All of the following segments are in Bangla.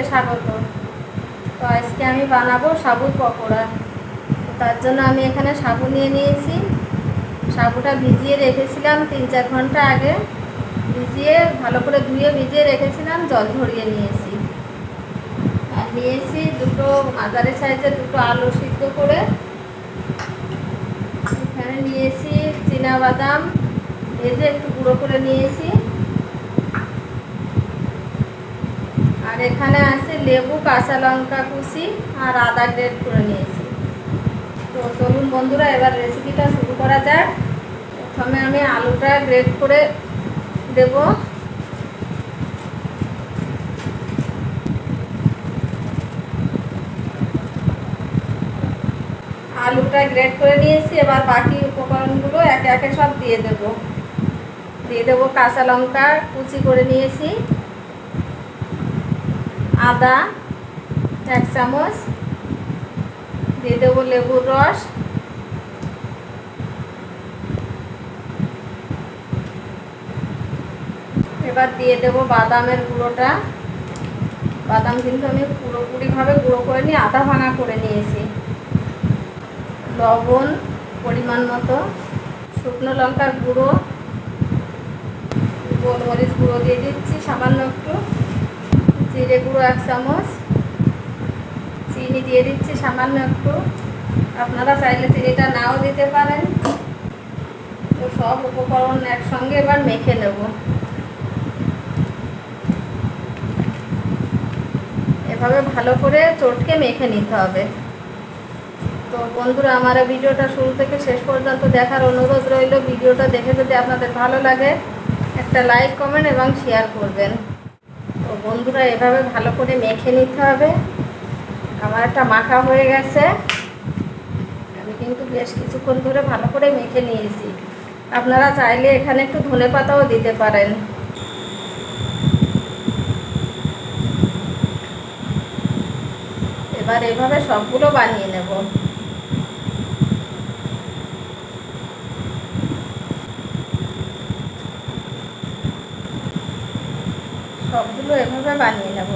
সবাইকে স্বাগত। তো আজকে আমি বানাবো সাবুর পকোড়া। তার জন্য আমি এখানে সাবু নিয়ে নিয়েছি। সাবুটা ভিজিয়ে রেখেছিলাম তিন চার ঘণ্টা আগে। ভিজিয়ে, ভালো করে ধুয়ে ভিজিয়ে রেখেছিলাম, জল ঝরিয়ে নিয়েছি। আর নিয়েছি দুটো মাঝারি সাইজে দুটো আলু সিদ্ধ করে। এখানে নিয়েছি চীনা বাদাম ভেজে একটু গুঁড়ো করে নিয়েছি আর এখানে আছে লেবু, কাঁচা লঙ্কা কুচি আর আদা গ্রেড করে নিয়েছি। তো চলুন বন্ধুরা, এবার রেসিপিটা শুরু করা যাক। প্রথমে আমি আলুটা গ্রেড করে দেব। আলুটা গ্রেড করে নিয়েছি, এবার বাকি উপকরণগুলো একে একে সব দিয়ে দেব। দিয়ে দেবো কাঁচা লঙ্কা, কুচি করে নিয়েছি। আদা, এক চামচ, দিয়ে দেবো লেবুর রস। এবার দিয়ে দেবো বাদামের গুঁড়োটা। বাদাম কিন্তু আমি পুরোপুরিভাবে গুঁড়ো করে নিয়ে আধা ভাঙা করে নিয়েছি। লবণ পরিমাণ মতো, শুকনো লঙ্কার গুঁড়ো, গোলমরিচ গুঁড়ো দিয়ে দিচ্ছি সামান্য একটু। জিরে গুঁড়ো এক চামচ। চিনি দিয়ে দিচ্ছি সামান্য একটু। আপনারা চাইলে চিনিটা নাও দিতে পারেন। তো সব উপকরণ একসঙ্গে এবার মেখে নেব। এভাবে ভালো করে চটকে মেখে নিতে হবে। তো বন্ধুরা, আমার ভিডিওটা শুরু থেকে শেষ পর্যন্ত দেখার অনুরোধ রইল। ভিডিওটা দেখে যদি আপনাদের ভালো লাগে, একটা লাইক, কমেন্ট এবং শেয়ার করবেন। তো বন্ধুরা, এভাবে ভালো করে মেখে নিতে হবে। আমার একটা মাখা হয়ে গেছে। আমি কিন্তু বেশ কিছুক্ষণ ধরে ভালো করে মেখে নিয়েছি। আপনারা চাইলে এখানে একটু ধনে পাতাও দিতে পারেন। এবার এভাবে সবগুলো বানিয়ে নেব। সবগুলো এভাবে বানিয়ে নেব।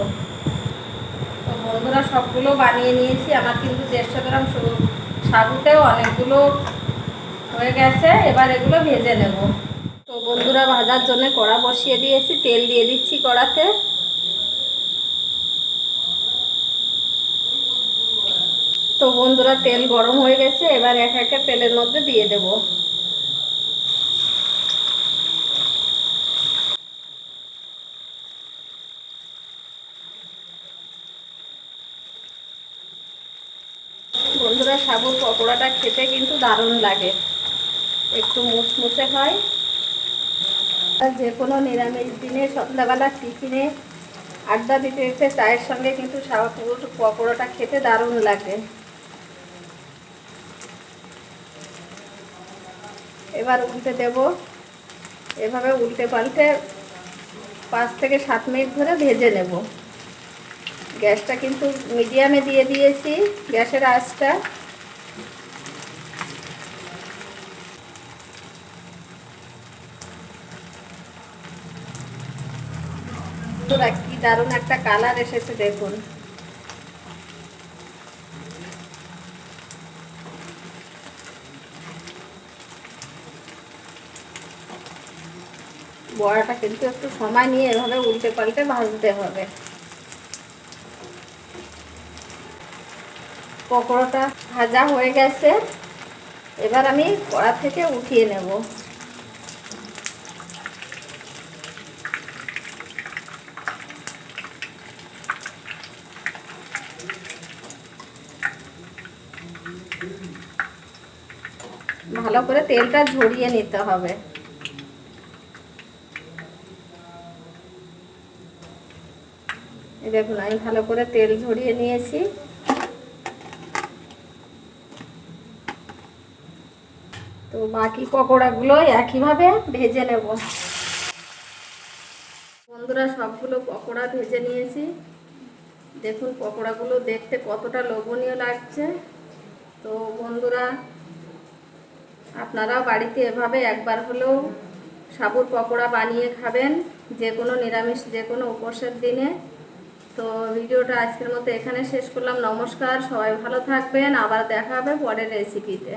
তো বন্ধুরা, সবগুলো বানিয়ে নিয়েছি। আমার কিন্তু দেড়শো গ্রাম সাবুতেও অনেকগুলো হয়ে গেছে। এবার এগুলো ভেজে নেব। তো বন্ধুরা, ভাজার জন্য কড়া বসিয়ে দিয়েছি। তেল দিয়ে দিচ্ছি কড়াতে। তো বন্ধুরা, তেল গরম হয়ে গেছে। এবার এক একে তেলের মধ্যে দিয়ে দেব। বন্ধুরা সাবুর পকোড়াটা খেতে কিন্তু দারুণ লাগে। একটু মুচমুচে হয়। যে কোনো নিরামিষ দিনে সন্ধ্যাবেলা টিফিনে আড্ডা দিতে দিতে চায়ের সঙ্গে কিন্তু সাবুর পকোড়াটা খেতে দারুণ লাগে। এবার উল্টে দেব। এভাবে উল্টে পাল্টে পাঁচ থেকে সাত মিনিট ধরে ভেজে নেব। গ্যাসটা কিন্তু মিডিয়ামে দিয়ে দিয়েছি, গ্যাসের আঁচটা। কি দারুণ একটা কালার এসেছে, দেখুন। বড়াটা কিন্তু একটু সময় নিয়ে এভাবে উল্টে পাল্টে ভাজতে হবে। পকোড়াটা ভাজা হয়ে গেছে। এবার আমি কড়া থেকে উঠিয়ে নেব। ভালো করে তেলটা ঝরিয়ে নিতে হবে। দেখুন, আমি ভালো করে তেল ঝরিয়ে নিয়েছি। তো বাকি পকোড়াগুলো একইভাবে ভেজে নেব। বন্ধুরা, সবগুলো পকোড়া ভেজে নিয়েছি। দেখুন, পকোড়াগুলো দেখতে কতটা লোভনীয় লাগছে। তো বন্ধুরা, আপনারাও বাড়িতে এভাবে একবার হলেও সাবুর পকোড়া বানিয়ে খাবেন, যে কোনো নিরামিষ, যে কোনো উপোসের দিনে। তো ভিডিওটা আজকের মতো এখানে শেষ করলাম। নমস্কার, সবাই ভালো থাকবেন। আবার দেখা হবে পরের রেসিপিতে